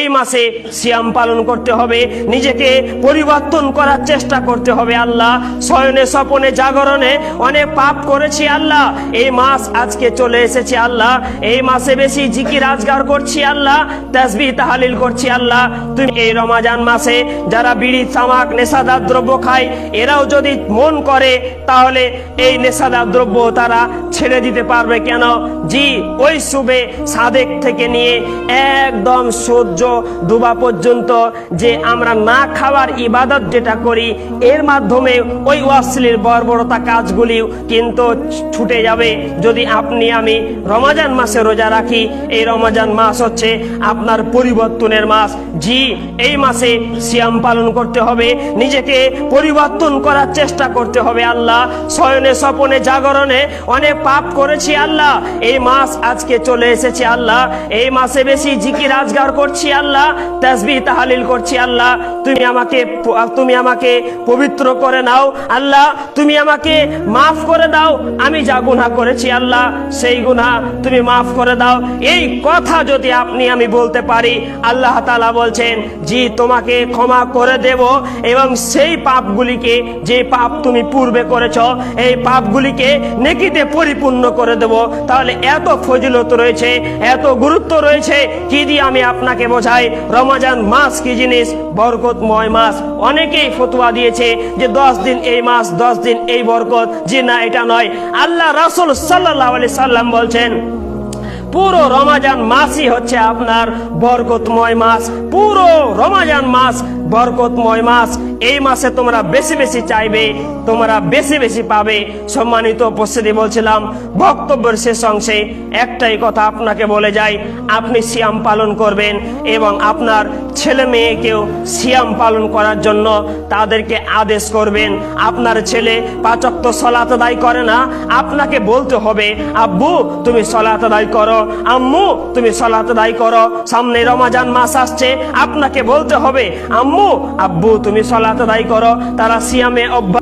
এই মাসে সিয়াম পালন করতে হবে। নিজেকে পরিবর্তন করার চেষ্টা করতে হবে আল্লাহ। শয়নে স্বপনে জাগরণে অনেক পাপ করেছি আল্লাহ। এই মাস আজকে চলে এসেছে আল্লাহ। এই মাসে বেশি জিকির আজগার করছি আল্লাহ। তাসবিহ তাহালিল করছি আল্লাহ। তুমি এই রমাজান মাসে যারা বিড়ি, তামাক, নেশাদার দ্রব্য খায়, এরাও যদি মন করে, তাহলে এই নেশাদার দ্রব্য তারা ছেড়ে দিতে পারবে কেন? জি, ওই শুবে সাদেক থেকে নিয়ে একদম সূর্য ডুবা পর্যন্ত যে আমরা না খাওয়ার ইবাদত যেটা করি, এর মাধ্যমে ওই অশ্লীল বর্বরতা কাজগুলিও কিন্তু ছুটে যাবে। যদি আপনি আমি রমাজান মাসে রোজা রাখি, এই রমাজান মাস হচ্ছে আপনার পরিবর্তনের মাস। জি, এই মাসে সিয়াম পালন করতে হবে, নিজেকে পরিবর্তন করার চেষ্টা করতে হবে আল্লাহ। শয়নে স্বপনে জাগরণে অনেক পাপ করেছি আল্লাহ। এই মাস আজকে চলে এসেছে আল্লাহ। এই মাসে বেশি জিকির আজগার করছি আল্লাহ, তাসবিহ তাহালিল করছি আল্লাহ, তুমি আমাকে তুমি আমাকে পবিত্র করে নাও আল্লাহ, তুমি আমাকে মাফ করে দাও, আমি যা গুনাহ করেছি আল্লাহ, সেই গুনাহ তুমি মাফ করে দাও। এই কথা যদি আপনি আমি বলতে পারি, আল্লাহ তাআলা বলছেন, জি, তোমাকে ক্ষমা করে দেব এবং সেই পাপগুলিকে, যে পাপ তুমি পূর্বে করেছ, এই পাপগুলিকে নেকিতে পরিপূর্ণ করে দেব। তাহলে এত ফজিলত রয়েছে, এত গুরুত্ব রয়েছে, কি দিয়ে আমি আপনাকে বোঝাই রমাজান মাস কি জিনিস? বরকতময় মাস। অনেকেই ফতুয়া দিয়েছে যে দশ দিন এই মাস, দশ দিন এই বরকত। যে না, এটা নয়। আল্লাহ রাসুল সাল্লাহ আলি সাল্লাম বলছেন, পুরো রমাজান মাসই হচ্ছে আপনার বরকতময় মাস। পুরো রমাজান মাস বরকতময় মাস। এই মাসে তোমরা বেশি বেশি চাইবে, তোমরা বেশি বেশি পাবে। সম্মানিত উপস্থিতি বলছিলাম, বক্তব্যের শেষ অংশে একটাই কথা আপনাকে বলে যাই, আপনি সিয়াম পালন করবেন এবং আপনার ছেলে মেয়েকেও সিয়াম পালন করার জন্য তাদেরকে আদেশ করবেন। আপনার ছেলে পাচক্ত সলাত আদায় করে না, আপনাকে বলতে হবে, আব্বু, তুমি সলাত আদায় করো, আম্মু, তুমি সলাত আদায় করো, সামনে রমাজান মাস আসছে, আপনাকে বলতে হবে, আম্মু আব্বু তুমি সলাত আদায় করো। তারা সিয়ামে অভ্যাস